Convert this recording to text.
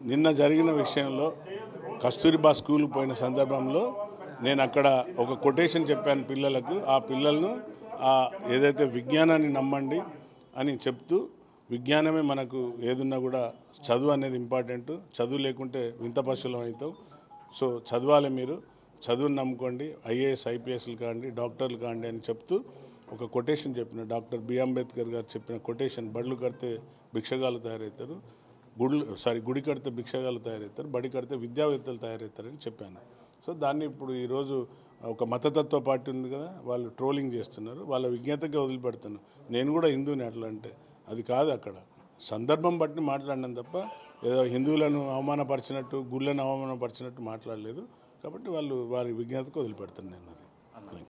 నిన్న జరిగిన విషయంలో కస్తూరిబా స్కూల్ పోయిన సందర్భంలో నేను అక్కడ ఒక కొటేషన్ చెప్పాను పిల్లలకు ఆ పిల్లలను ఏదైతే విజ్ఞానాన్ని నమ్మండి అని చెప్తూ విజ్ఞానమే మనకు ఏదున్నా కూడా చదువు అనేది ఇంపార్టెంట్. చదువు లేకుంటే వింత పశువులం అవుతావు. సో చదవాలి మీరు. చదువుని నమ్ముకోండి. ఐఏఎస్ ఐపీఎస్లు కాండి డాక్టర్లు కాండి అని చెప్తూ ఒక కొటేషన్ చెప్పిన డాక్టర్ బి. అంబేద్కర్ గారు చెప్పిన కొటేషన్ బళ్ళు కడితే భిక్షగాలు తయారవుతారు. గుడులు సారీ గుడి కడితే భిక్షగాలు తయారవుతారు. బడి కడితే విద్యావేత్తలు తయారవుతారని చెప్పాను. సో దాన్ని ఇప్పుడు ఈరోజు ఒక మతతత్వ పార్టీ ఉంది కదా వాళ్ళు ట్రోలింగ్ చేస్తున్నారు. వాళ్ళ విజ్ఞతగా వదిలిపెడుతున్నారు నేను కూడా హిందూని అట్లా అంటే. అది కాదు అక్కడ. సందర్భం బట్టి మాట్లాడినాను తప్ప ఏదో హిందువులను అవమానపరిచినట్టు గుళ్ళను అవమానపరిచినట్టు మాట్లాడలేదు. కాబట్టి వాళ్ళు వారి విజ్ఞతకు వదిలిపెడుతున్నాను నేను అది.